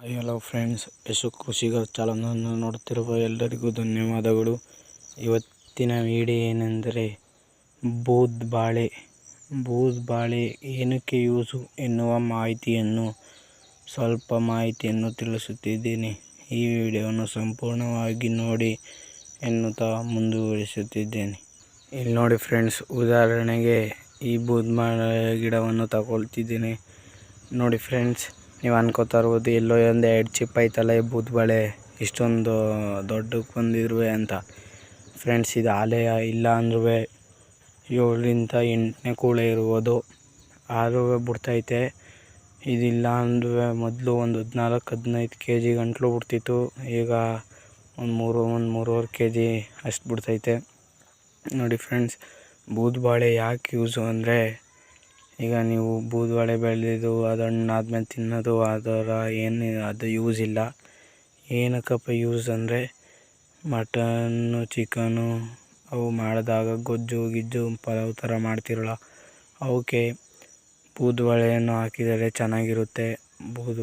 Hi hello friends Yashu ಕೃಷಿಗರ್ ಚಾಲನನ್ನು ನೋಡುತ್ತಿರುವ ಎಲ್ಲರಿಗೂ ಧನ್ಯವಾದಗಳು. ಇವತ್ತಿನ ವಿಡಿಯೋ ಏನೆಂದರೆ ಬೂದ್ ಬಾಳೆ. ಬೂದ್ ಬಾಳೆ ಏನಕ್ಕೆ ಯೂಸು ಎನ್ನುವ ಮಾಹಿತಿಯನ್ನು ಸ್ವಲ್ಪ ಮಾಹಿತಿಯನ್ನು ತಿಳಿಸುತ್ತಿದ್ದೇನೆ. ಈ ವಿಡಿಯೋವನ್ನು ಸಂಪೂರ್ಣವಾಗಿ ನೋಡಿ ಎನ್ನುತ್ತಾ ಮುಂದುವರಿಸುತ್ತಿದ್ದೇನೆ. ಇಲ್ಲಿ ನೋಡಿ ಫ್ರೆಂಡ್ಸ್ ಉದಾಹರಣೆಗೆ ಈ ಬೂದ್ ಬಾಳೆ ಗಿಡವನ್ನು ತಗೊಳ್ತಿದ್ದೇನೆ. ನೋಡಿ ಫ್ರೆಂಡ್ಸ್ ನೀವು ಅನ್ಕೋತಾ ಇರ್ಬೋದು, ಎಲ್ಲೋ ಒಂದು ಎರಡು ಚಿಪ್ ಐತಲ್ಲ ಈ ಬೂದ್ಬಳೆ ಇಷ್ಟೊಂದು ದೊಡ್ಡಕ್ಕೆ ಬಂದಿದ್ರು ಅಂತ. ಫ್ರೆಂಡ್ಸ್ ಇದು ಆಲಯ ಇಲ್ಲ ಅಂದ್ರೂ ಏಳರಿಂದ ಎಂಟನೇ ಕೂಳೆ ಇರ್ಬೋದು. ಆರು ಬಿಡ್ತೈತೆ, ಇದಿಲ್ಲ ಅಂದ್ರೂ ಮೊದಲು ಒಂದು ಹದಿನಾಲ್ಕು, ಹದಿನೈದು ಕೆ ಜಿ ಗಂಟಲು ಬಿಡ್ತಿತ್ತು, ಈಗ ಒಂದು ಮೂರು, ಒಂದು ಮೂರುವರೆ ಕೆ ಜಿ ಅಷ್ಟು ಬಿಡ್ತೈತೆ. ನೋಡಿ ಫ್ರೆಂಡ್ಸ್ ಬೂದ್ಬಾಳೆ ಯಾಕೆ ಯೂಸು ಅಂದರೆ ಈಗ ನೀವು ಬೂದ್ ಬೆಳೆದು ಅದು ಹಣ್ಣಾದ್ಮೇಲೆ ತಿನ್ನೋದು, ಅದರ ಏನು ಅದು ಯೂಸ್ ಇಲ್ಲ. ಏನಕ್ಕಪ್ಪ ಯೂಸ್ ಅಂದರೆ ಮಟನ್ನು ಚಿಕನು ಅವು ಮಾಡಿದಾಗ ಗೊಜ್ಜು, ಗಿಜ್ಜು, ಪಲಾವ್ ಥರ ಮಾಡ್ತಿರಲ್ಲ, ಅವಕ್ಕೆ ಬೂದುಬಾಳೆಯನ್ನು ಹಾಕಿದರೆ ಚೆನ್ನಾಗಿರುತ್ತೆ. ಬೂದ್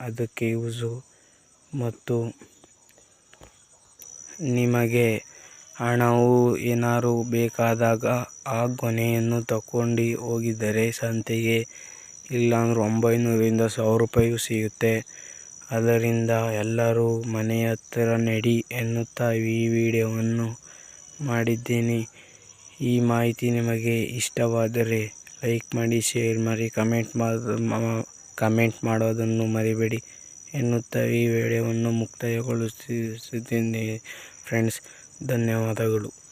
ಅದಕ್ಕೆ ಯೂಸು ಮತ್ತು ನಿಮಗೆ ಹಣವು ಏನಾದ್ರು ಬೇಕಾದಾಗ ಆ ಗೊನೆಯನ್ನು ತಗೊಂಡು ಹೋಗಿದ್ದರೆ ಸಂತೆಗೆ ಇಲ್ಲಾಂದ್ರೆ ಒಂಬೈನೂರಿಂದ ಸಾವಿರ ರೂಪಾಯಿಯೂ ಸಿಗುತ್ತೆ. ಅದರಿಂದ ಎಲ್ಲರೂ ಮನೆ ಹತ್ತಿರ ನಡಿ ಎನ್ನುತ್ತಾ ಈ ವಿಡಿಯೋವನ್ನು ಮಾಡಿದ್ದೀನಿ. ಈ ಮಾಹಿತಿ ನಿಮಗೆ ಇಷ್ಟವಾದರೆ ಲೈಕ್ ಮಾಡಿ, ಶೇರ್ ಮಾಡಿ, ಕಮೆಂಟ್ ಕಮೆಂಟ್ ಮಾಡೋದನ್ನು ಮರಿಬೇಡಿ ಎನ್ನುತ್ತಾ ಈ ವಿಡಿಯೋವನ್ನು ಮುಕ್ತಾಯಗೊಳಿಸುತ್ತಿದ್ದೀನಿ ಫ್ರೆಂಡ್ಸ್ ಧನ್ಯವಾದಗಳು.